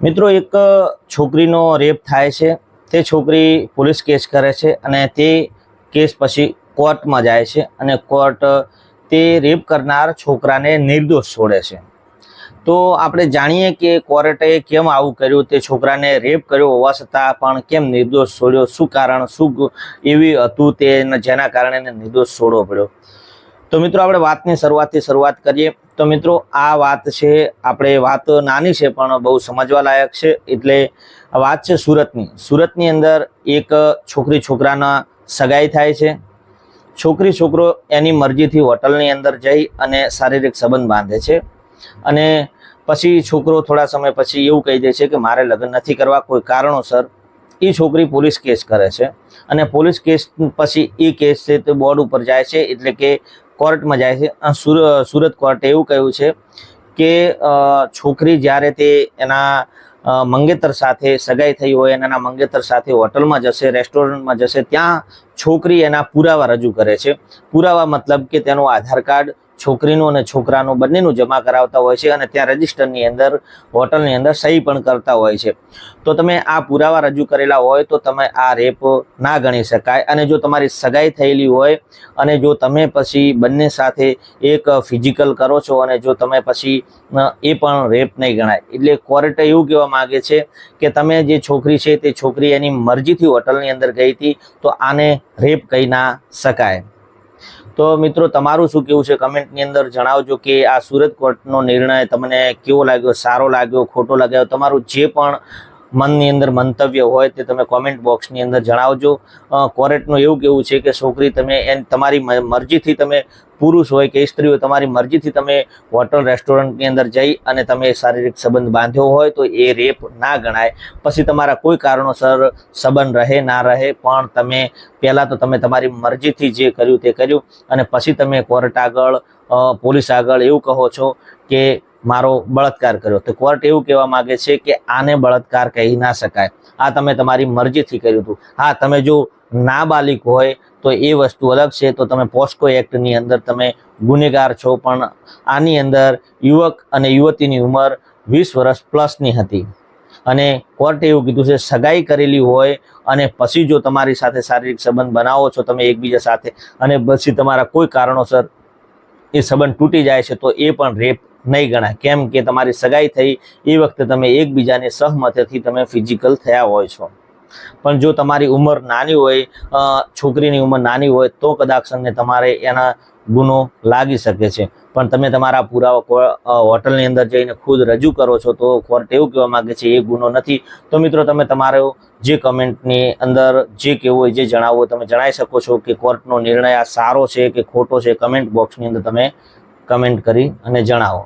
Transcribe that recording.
મિત્રો, એક છોકરીનો રેપ થાય છે. તે છોકરી પોલીસ કેસ કરે છે અને તે કેસ પછી કોર્ટમાં જાય છે અને કોર્ટ તે રેપ કરનાર છોકરાને નિર્દોષ છોડે છે. તો આપણે જાણીએ કે કોર્ટે કેમ આવું કર્યું? તે છોકરાને રેપ કર્યો હોવા છતાં પણ કેમ નિર્દોષ છોડ્યો? શું કારણ, શું એવી હતું તે જેના કારણે નિર્દોષ છોડવો પડ્યો? તો મિત્રો, આપણે વાતની શરૂઆતથી શરૂઆત કરીએ. તો મિત્રો, આ વાત છે, આપણે વાત નાની છે, પણ બહુ સમજવા લાયક છે. એટલે વાત છે સુરતની. સુરતની અંદર એક છોકરી છોકરાના સગાઈ થાય છે. છોકરી છોકરો એની મરજીથી હોટલની અંદર જઈ અને શારીરિક સંબંધ બાંધે છે. અને પછી છોકરો થોડા સમય પછી એવું કહી દે છે કે મારે લગ્ન નથી કરવા કોઈ કારણોસર. એ છોકરી પોલીસ કેસ કરે છે. અને પોલીસ કેસ પછી એ કેસ છે તે બોર્ડ ઉપર જાય છે. એટલે કે કોર્ટમાં જાય છે. સુરત કોર્ટે એવું કહ્યું છે કે છોકરી જ્યારે તે એના મંગેતર સાથે સગાઈ થઈ હોય એના મંગેતર સાથે હોટલમાં જશે, રેસ્ટોરન્ટમાં જશે, ત્યાં છોકરી એના પુરાવા રજૂ કરે છે. પુરાવા મતલબ કે તેનું આધાર કાર્ડ છોકરીનું અને છોકરાનું બંનેનું જમા કરાવતા હોય છે અને ત્યાં રજિસ્ટરની અંદર, હોટલની અંદર સહી પણ કરતા હોય છે. તો તમે આ પુરાવા રજૂ કરેલા હોય તો તમે આ રેપ ના ગણી શકાય અને જો તમારી સગાઈ થયેલી હોય અને જો તમે પછી બંને સાથે એક ફિઝિકલ કરો છો અને જો તમે પછી એ પણ રેપ નહીં ગણાય. એટલે કોર્ટે એવું કહેવા માગે છે કે તમે જે છોકરી છે તે છોકરી એની મરજીથી હોટલની અંદર ગઈ હતી તો આને રેપ કહી ના શકાય. તો મિત્રો, તમારું શું કેવું છે? કમેન્ટની અંદર જણાવજો કે આ સુરત કોર્ટનો નિર્ણય તમને કેવો લાગ્યો? સારો લાગ્યો? ખોટો લાગ્યો? તમારું જે પણ મનની અંદર મંતવ્ય હોય તે તમે કોમેન્ટ બોક્સની અંદર જણાવજો. કોરેટનું એવું કેવું છે કે, છોકરી, તમે એન, તમારી મરજીથી તમે પુરુષ હોય કે સ્ત્રી હોય તમારી મરજીથી તમે હોટલ રેસ્ટોરન્ટની અંદર જઈ અને તમે શારીરિક સંબંધ બાંધ્યો હોય તો એ રેપ ના ગણાય. પછી તમારા કોઈ કારણોસર સંબંધ રહે, ના રહે, પણ તમે પહેલાં તો તમે તમારી મરજીથી જે કર્યું તે કર્યું અને પછી તમે કોર્ટ આગળ પોલીસ આગળ એવું કહો છો કે મારો બળાત્કાર કર્યો. તો કોર્ટ એવું કહેવા માંગે છે કે આને બળાત્કાર કહી ના શકાય. આ તમે તમારી મરજીથી કર્યું હતું. હા, તમે જો નાબાલિક હોય તો એ વસ્તુ અલગ છે. તો તમે પોસ્કો એક્ટની અંદર તમે ગુનેગાર છો. પણ આની અંદર યુવક અને યુવતીની ઉંમર વીસ વર્ષ પ્લસની હતી. અને કોર્ટે એવું કીધું છે, સગાઈ કરેલી હોય અને પછી જો તમારી સાથે શારીરિક સંબંધ બનાવો છો, તમે એકબીજા સાથે, અને પછી તમારા કોઈ કારણોસર એ સંબંધ તૂટી જાય છે, તો એ પણ રેપ નહીં ગણાય. કેમ કે તમારી સગાઈ થઈ, એ વખતે તમે એકબીજાની સહમતથી તમે ફિઝિકલ થયા હોય છો. પણ જો તમારી ઉંમર નાની હોય છોકરીની ઉંમર નાની હોય, તો કદાચ તમને તમારે એના ગુનો લાગી શકે છે. પણ તમે તમારા પુરાવા હોટલની અંદર જઈને ખુદ રજૂ કરો છો, તો કોર્ટ એવું કહેવા માંગે છે, એ ગુનો નથી. તો મિત્રો, તમે તમારો જે કમેન્ટની અંદર જે કહેવું હોય, જે જણાવવું તમે જણાવી શકો છો કે કોર્ટનો નિર્ણય આ સારો છે કે ખોટો છે, કમેન્ટ બોક્સની અંદર તમે કમેન્ટ કરી અને જણાવો.